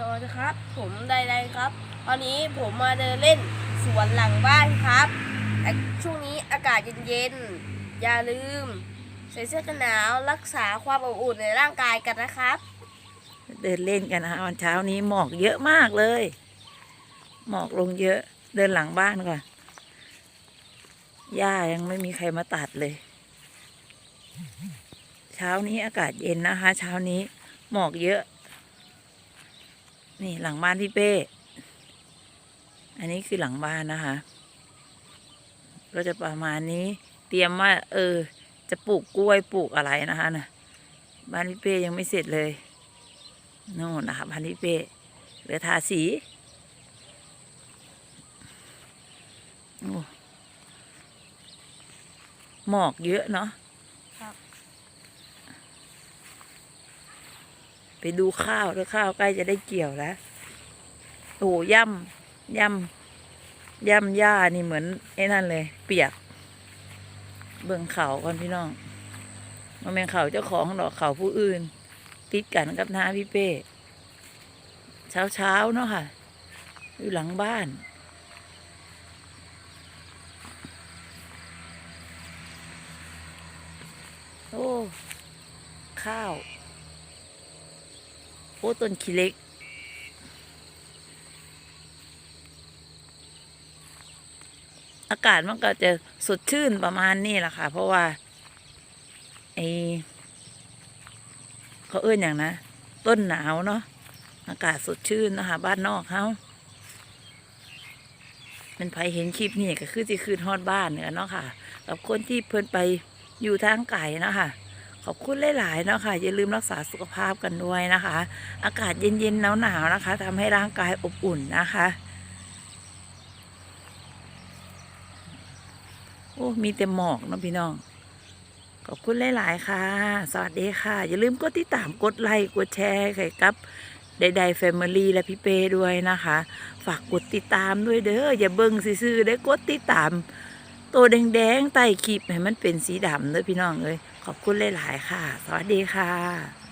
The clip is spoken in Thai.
สวัสดีครับ ผมไดไดครับ ตอนนี้ผมมาเดินเล่นสวนหลังบ้านครับช่วงนี้อากาศเย็นๆ อย่าลืม ใส่เสื้อกันหนาวรักษาความอบอุ่นในร่างกายกันนะครับ เดินเล่นกันนะคะวันเช้านี้หมอกเยอะมากเลย หมอกลงเยอะเดินหลังบ้านก่อนหญ้ายังไม่มีใครมาตัดเลย เช้านี้อากาศเย็นนะคะ เช้านี้หมอกเยอะ นี่หลังบ้านพี่เป้ อันนี้คือหลังบ้านนะคะ ก็จะประมาณนี้ เตรียมว่า เออ จะปลูกกล้วยปลูกอะไรนะคะนะบ้านพี่เป้ยังไม่เสร็จเลยนู่นนะคะบ้านพี่เป้เหลือทาสีหมอกเยอะเนาะ ครับ ไปดูข้าวด้วข้าวใกล้จะได้เกี่ยวแล้วโอ้ย่ำย่ำย่ำหญ้านี่เหมือนไอ้นั่นเลย เปียก เบิ่งเขาก่อนพี่น้องมันเป็นเขาเจ้าของดอกเขาผู้อื่น ติดกันกับน้าพี่เป้เช้าเช้าเนาะค่ะ อยู่หลังบ้าน โอ้ ข้าว อ้ต้นขี้เล็ก อากาศมันก็จะสดชื่นประมาณนี้แหละค่ะ เพราะว่าไอเขาเอื้นอย่างนะ ต้นหนาวเนาะอากาศสดชื่นนะคะบ้านนอกเขาเป็นไผเห็นคลิปนี่ก็คือจะคืนฮอดบ้านเนี่ยเนาะค่ะ กับคนที่เพิ่นไปอยู่ทางไก่เนาะค่ะ ขอบคุณหลายๆเนาะค่ะอย่าลืมรักษาสุขภาพกันด้วยนะคะ อากาศเย็นๆหนาวๆนะคะทำให้ร่างกายอบอุ่นนะคะโอ้มีแต่หมอกเนาะพี่น้อง ขอบคุณหลาย ๆ ค่ะ สวัสดีค่ะ อย่าลืมกดติดตามกดไลค์กดแชร์ให้กับใดๆแฟมิลี่และพี่เป้ด้วยนะคะ ฝากกดติดตามด้วยเด้ออย่าเบิ่งซื่อๆได้กดติดตาม ตัวแดงๆใต้คลิปให้มันเป็นสีดำเด้อพี่น้องเลยขอบคุณหลายๆค่ะ สวัสดีค่ะ